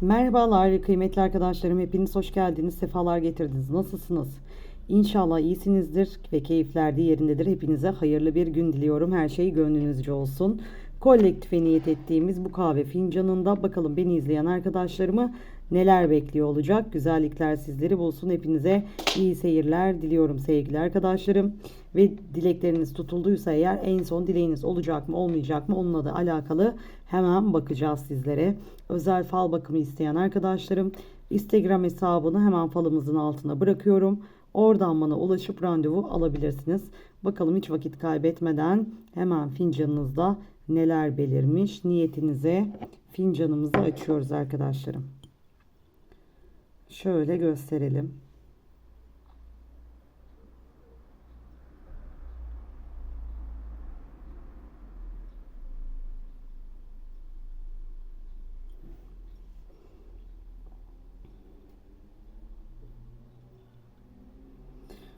Merhabalar kıymetli arkadaşlarım. Hepiniz hoş geldiniz. Sefalar getirdiniz. Nasılsınız? İnşallah iyisinizdir ve keyifler de yerindedir. Hepinize hayırlı bir gün diliyorum. Her şey gönlünüzce olsun. Kolektife niyet ettiğimiz bu kahve fincanında bakalım beni izleyen arkadaşlarımı neler bekliyor olacak. Güzellikler sizleri bulsun. Hepinize iyi seyirler diliyorum sevgili arkadaşlarım. Ve dilekleriniz tutulduysa eğer en son dileğiniz olacak mı olmayacak mı onunla da alakalı hemen bakacağız sizlere. Özel fal bakımı isteyen arkadaşlarım Instagram hesabını hemen falımızın altına bırakıyorum. Oradan bana ulaşıp randevu alabilirsiniz. Bakalım hiç vakit kaybetmeden hemen fincanınızda neler belirmiş. Niyetinize fincanımızı açıyoruz arkadaşlarım. Şöyle gösterelim.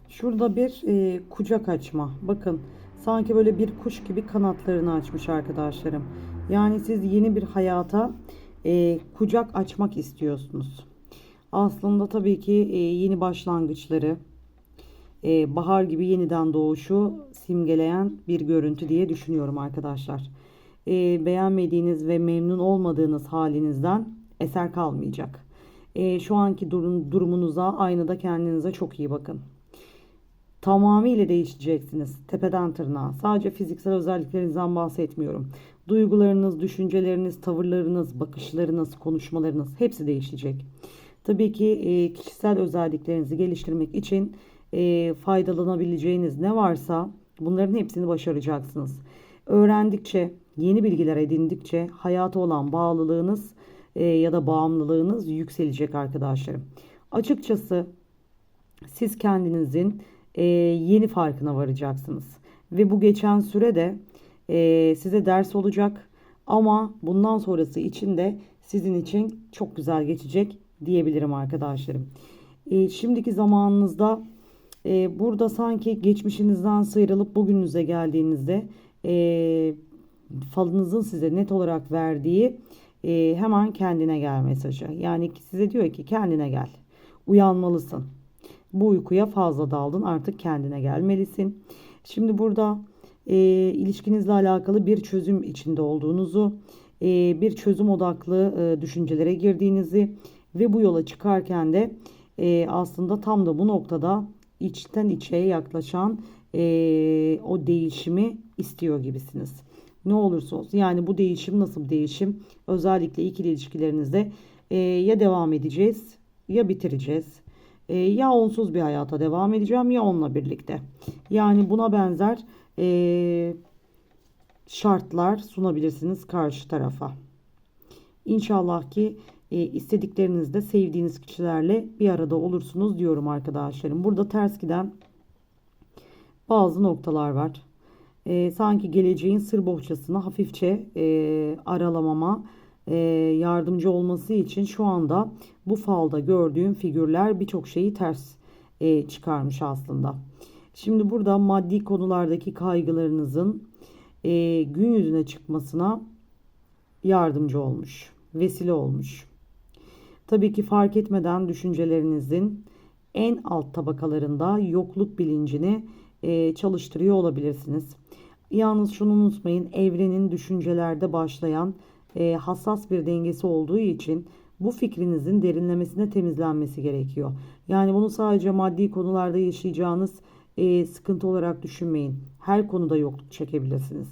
Şurada bir e, kucak açma. Bakın sanki böyle bir kuş gibi kanatlarını açmış arkadaşlarım. Yani siz yeni bir hayata e, kucak açmak istiyorsunuz. Aslında tabii ki e, yeni başlangıçları, e, bahar gibi yeniden doğuşu simgeleyen bir görüntü diye düşünüyorum arkadaşlar. E, beğenmediğiniz ve memnun olmadığınız halinizden eser kalmayacak. Şu anki durum, durumunuza, aynada kendinize çok iyi bakın tamamıyla değişeceksiniz tepeden tırnağa. Sadece fiziksel özelliklerinizden bahsetmiyorum. Duygularınız, düşünceleriniz, tavırlarınız, bakışlarınız, konuşmalarınız hepsi değişecek. Tabii ki e, kişisel özelliklerinizi geliştirmek için e, faydalanabileceğiniz ne varsa bunların hepsini başaracaksınız. Öğrendikçe, yeni bilgiler edindikçe hayata olan bağlılığınız e, ya da bağımlılığınız yükselecek arkadaşlarım. Açıkçası siz kendinizin yeni farkına varacaksınız. Ve bu geçen süre de size ders olacak. Ama bundan sonrası için de sizin için çok güzel geçecek diyebilirim arkadaşlarım. E, şimdiki zamanınızda e, burada sanki geçmişinizden sıyrılıp bugününüze geldiğinizde e, falınızın size net olarak verdiği e, hemen kendine gel mesajı. Yani size diyor ki kendine gel. Uyanmalısın. Bu uykuya fazla daldın artık kendine gelmelisin. Şimdi burada e, ilişkinizle alakalı bir çözüm içinde olduğunuzu, e, bir çözüm odaklı e, düşüncelere girdiğinizi ve bu yola çıkarken de e, aslında tam da bu noktada içten içe yaklaşan e, o değişimi istiyor gibisiniz. Ne olursa olsun yani bu değişim nasıl bir değişim? Özellikle ikili ilişkilerinizde e, ya devam edeceğiz ya bitireceğiz e, ya onsuz bir hayata devam edeceğim ya onunla birlikte. Yani buna benzer e, şartlar sunabilirsiniz karşı tarafa. İnşallah ki e, istediklerinizde sevdiğiniz kişilerle bir arada olursunuz diyorum arkadaşlarım. Burada ters giden bazı noktalar var. E, sanki geleceğin sır bohçasına hafifçe e, aralamama e, yardımcı olması için şu anda bu falda gördüğüm figürler birçok şeyi ters e, çıkarmış aslında. Şimdi burada maddi konulardaki kaygılarınızın e, gün yüzüne çıkmasına yardımcı olmuş, vesile olmuş. Tabii ki fark etmeden düşüncelerinizin en alt tabakalarında yokluk bilincini e, çalıştırıyor olabilirsiniz. Yalnız şunu unutmayın, evrenin düşüncelerde başlayan e, hassas bir dengesi olduğu için bu fikrinizin derinlemesine temizlenmesi gerekiyor. Yani bunu sadece maddi konularda yaşayacağınız e, sıkıntı olarak düşünmeyin. Her konuda yokluk çekebilirsiniz.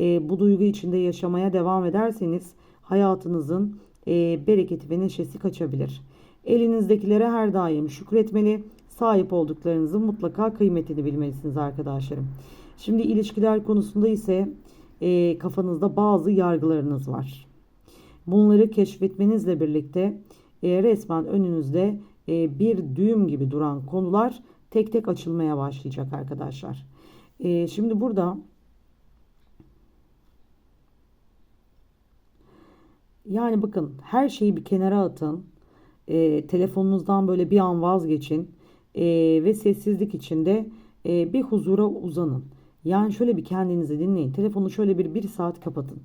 E, bu duygu içinde yaşamaya devam ederseniz hayatınızın e, bereketi ve neşesi kaçabilir. Elinizdekilere her daim şükretmeli, sahip olduklarınızın mutlaka kıymetini bilmelisiniz arkadaşlarım. Şimdi ilişkiler konusunda ise e, kafanızda bazı yargılarınız var. Bunları keşfetmenizle birlikte e, resmen önünüzde e, bir düğüm gibi duran konular tek tek açılmaya başlayacak arkadaşlar. E, şimdi burada yani bakın her şeyi bir kenara atın. E, telefonunuzdan böyle bir an vazgeçin e, ve sessizlik içinde e, bir huzura uzanın. Yani şöyle bir kendinizi dinleyin. Telefonu şöyle bir bir saat kapatın.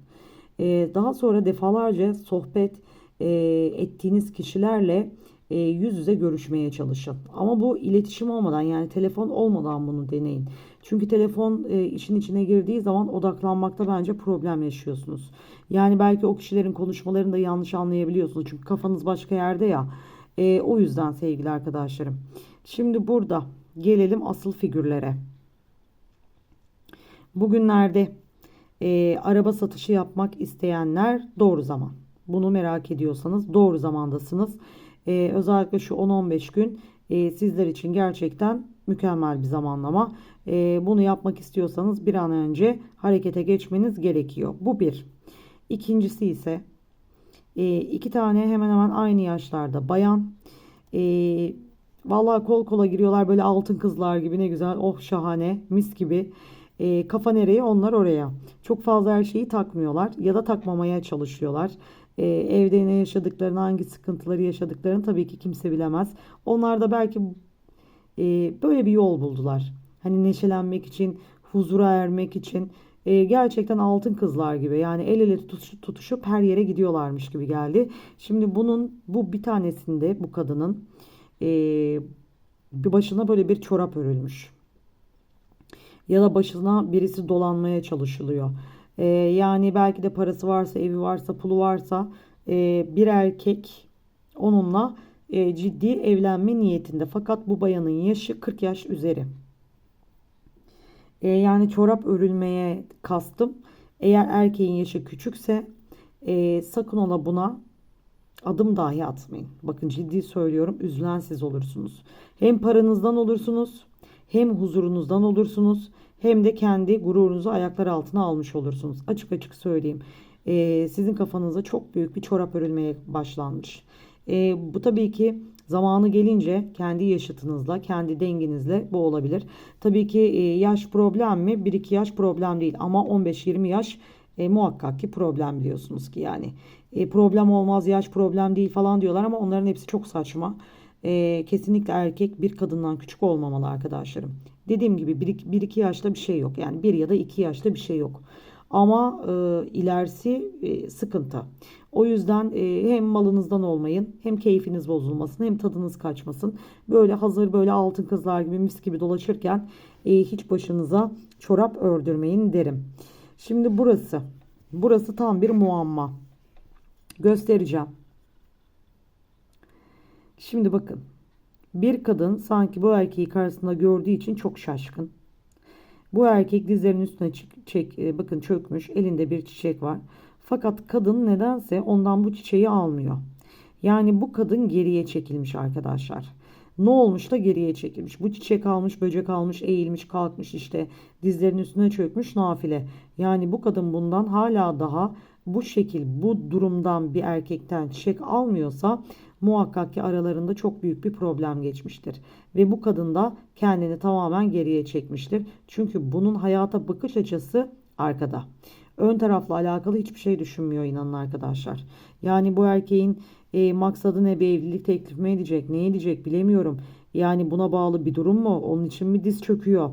Ee, daha sonra defalarca sohbet e, ettiğiniz kişilerle e, yüz yüze görüşmeye çalışın. Ama bu iletişim olmadan yani telefon olmadan bunu deneyin. Çünkü telefon e, işin içine girdiği zaman odaklanmakta bence problem yaşıyorsunuz. Yani belki o kişilerin konuşmalarını da yanlış anlayabiliyorsunuz. Çünkü kafanız başka yerde ya. E, o yüzden sevgili arkadaşlarım. Şimdi burada gelelim asıl figürlere. Bugünlerde e, araba satışı yapmak isteyenler doğru zaman. Bunu merak ediyorsanız doğru zamandasınız. E, özellikle şu 10-15 gün e, sizler için gerçekten mükemmel bir zamanlama. E, bunu yapmak istiyorsanız bir an önce harekete geçmeniz gerekiyor. Bu bir. İkincisi ise e, iki tane hemen hemen aynı yaşlarda bayan. E, vallahi kol kola giriyorlar böyle altın kızlar gibi ne güzel. Oh şahane mis gibi. E, kafa nereye onlar oraya. Çok fazla her şeyi takmıyorlar ya da takmamaya çalışıyorlar. E, evde ne yaşadıklarını, hangi sıkıntıları yaşadıklarını tabii ki kimse bilemez. Onlar da belki e, böyle bir yol buldular. Hani neşelenmek için, huzura ermek için e, gerçekten altın kızlar gibi. Yani el ele tutuş- tutuşup her yere gidiyorlarmış gibi geldi. Şimdi bunun bu bir tanesinde bu kadının e, bir başına böyle bir çorap örülmüş ya da başına birisi dolanmaya çalışılıyor. Ee, yani belki de parası varsa, evi varsa, pulu varsa e, bir erkek onunla e, ciddi evlenme niyetinde. Fakat bu bayanın yaşı 40 yaş üzeri. E, yani çorap örülmeye kastım. Eğer erkeğin yaşı küçükse e, sakın ola buna adım dahi atmayın. Bakın ciddi söylüyorum üzülen siz olursunuz. Hem paranızdan olursunuz hem huzurunuzdan olursunuz hem de kendi gururunuzu ayaklar altına almış olursunuz. Açık açık söyleyeyim. Ee, sizin kafanıza çok büyük bir çorap örülmeye başlanmış. Ee, bu tabii ki zamanı gelince kendi yaşıtınızla, kendi denginizle bu olabilir. Tabii ki e, yaş problem mi? 1-2 yaş problem değil ama 15-20 yaş e, muhakkak ki problem biliyorsunuz ki yani. E, problem olmaz, yaş problem değil falan diyorlar ama onların hepsi çok saçma. E, kesinlikle erkek bir kadından küçük olmamalı arkadaşlarım. Dediğim gibi 1-2 yaşta bir şey yok. Yani 1 ya da 2 yaşta bir şey yok. Ama e, ilerisi e, sıkıntı. O yüzden e, hem malınızdan olmayın, hem keyfiniz bozulmasın, hem tadınız kaçmasın. Böyle hazır böyle altın kızlar gibi mis gibi dolaşırken e, hiç başınıza çorap ördürmeyin derim. Şimdi burası. Burası tam bir muamma. Göstereceğim. Şimdi bakın. Bir kadın sanki bu erkeği karşısında gördüğü için çok şaşkın. Bu erkek dizlerinin üstüne çek, e, bakın çökmüş. Elinde bir çiçek var. Fakat kadın nedense ondan bu çiçeği almıyor. Yani bu kadın geriye çekilmiş arkadaşlar. Ne olmuş da geriye çekilmiş. Bu çiçek almış, böcek almış, eğilmiş, kalkmış işte dizlerinin üstüne çökmüş nafile. Yani bu kadın bundan hala daha bu şekil, bu durumdan bir erkekten çiçek almıyorsa muhakkak ki aralarında çok büyük bir problem geçmiştir. Ve bu kadın da kendini tamamen geriye çekmiştir. Çünkü bunun hayata bakış açısı arkada. Ön tarafla alakalı hiçbir şey düşünmüyor inanın arkadaşlar. Yani bu erkeğin e, maksadı ne bir evlilik teklif mi edecek ne edecek bilemiyorum. Yani buna bağlı bir durum mu onun için mi diz çöküyor.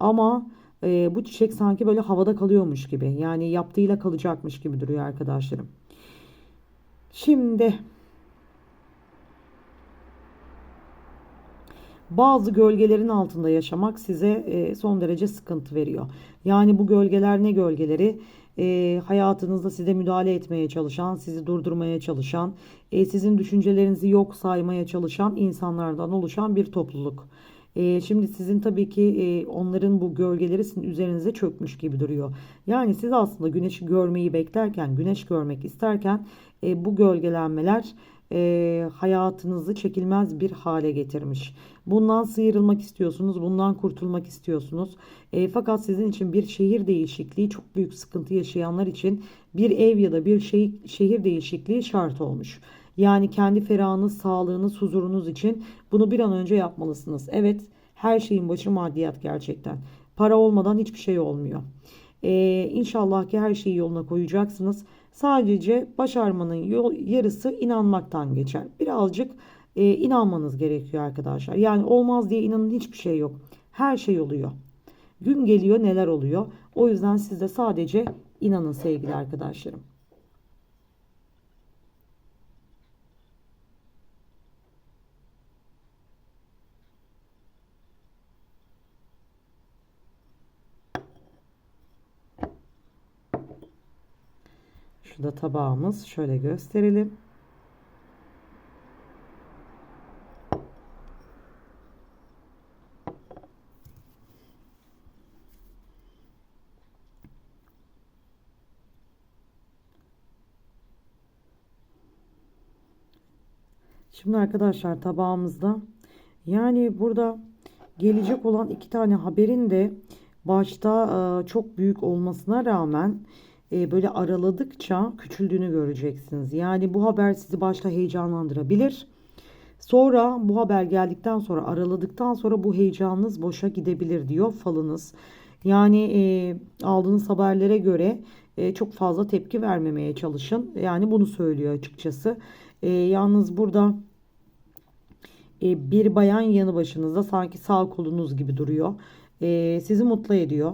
Ama e, bu çiçek sanki böyle havada kalıyormuş gibi. Yani yaptığıyla kalacakmış gibi duruyor arkadaşlarım. Şimdi bazı gölgelerin altında yaşamak size e, son derece sıkıntı veriyor. Yani bu gölgeler ne gölgeleri? E, hayatınızda size müdahale etmeye çalışan, sizi durdurmaya çalışan, e, sizin düşüncelerinizi yok saymaya çalışan insanlardan oluşan bir topluluk. E, şimdi sizin tabii ki e, onların bu gölgeleri sizin üzerinize çökmüş gibi duruyor. Yani siz aslında güneşi görmeyi beklerken, güneş görmek isterken e, bu gölgelenmeler e, hayatınızı çekilmez bir hale getirmiş. Bundan sıyrılmak istiyorsunuz, bundan kurtulmak istiyorsunuz. E, fakat sizin için bir şehir değişikliği çok büyük sıkıntı yaşayanlar için bir ev ya da bir şey, şehir değişikliği şart olmuş. Yani kendi ferahınız, sağlığınız, huzurunuz için bunu bir an önce yapmalısınız. Evet, her şeyin başı maddiyat gerçekten. Para olmadan hiçbir şey olmuyor. Ee, inşallah ki her şeyi yoluna koyacaksınız. Sadece başarmanın yol, yarısı inanmaktan geçer. Birazcık e, inanmanız gerekiyor arkadaşlar. Yani olmaz diye inanın hiçbir şey yok. Her şey oluyor. Gün geliyor neler oluyor. O yüzden siz de sadece inanın sevgili arkadaşlarım. Şu da tabağımız. Şöyle gösterelim. Şimdi arkadaşlar tabağımızda yani burada gelecek olan iki tane haberin de başta e, çok büyük olmasına rağmen e, böyle araladıkça küçüldüğünü göreceksiniz. Yani bu haber sizi başta heyecanlandırabilir. Sonra bu haber geldikten sonra araladıktan sonra bu heyecanınız boşa gidebilir diyor falınız. Yani e, aldığınız haberlere göre e, çok fazla tepki vermemeye çalışın. Yani bunu söylüyor açıkçası. E, yalnız burada e, bir bayan yanı başınızda sanki sağ kolunuz gibi duruyor. E, sizi mutlu ediyor.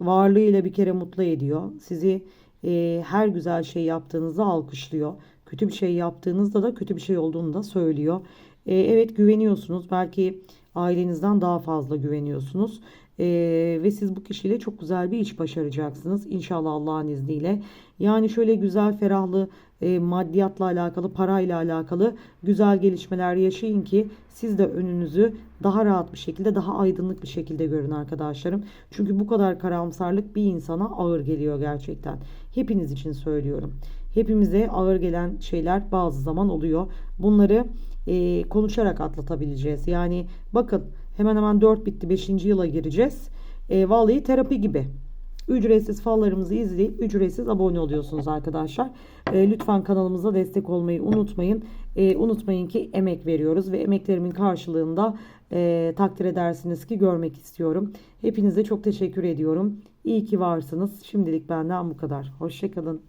Varlığıyla bir kere mutlu ediyor. Sizi e, her güzel şey yaptığınızda alkışlıyor. Kötü bir şey yaptığınızda da kötü bir şey olduğunu da söylüyor. E, evet güveniyorsunuz. Belki ailenizden daha fazla güveniyorsunuz. Ee, ve siz bu kişiyle çok güzel bir iş başaracaksınız. İnşallah Allah'ın izniyle. Yani şöyle güzel, ferahlı, e, maddiyatla alakalı, parayla alakalı güzel gelişmeler yaşayın ki siz de önünüzü daha rahat bir şekilde, daha aydınlık bir şekilde görün arkadaşlarım. Çünkü bu kadar karamsarlık bir insana ağır geliyor gerçekten. Hepiniz için söylüyorum. Hepimize ağır gelen şeyler bazı zaman oluyor. Bunları e, konuşarak atlatabileceğiz. Yani bakın hemen hemen 4 bitti 5. yıla gireceğiz. E, vallahi terapi gibi. Ücretsiz fallarımızı izleyip ücretsiz abone oluyorsunuz arkadaşlar. E, lütfen kanalımıza destek olmayı unutmayın. E, unutmayın ki emek veriyoruz ve emeklerimin karşılığında e, takdir edersiniz ki görmek istiyorum. Hepinize çok teşekkür ediyorum. İyi ki varsınız. Şimdilik benden bu kadar. Hoşçakalın.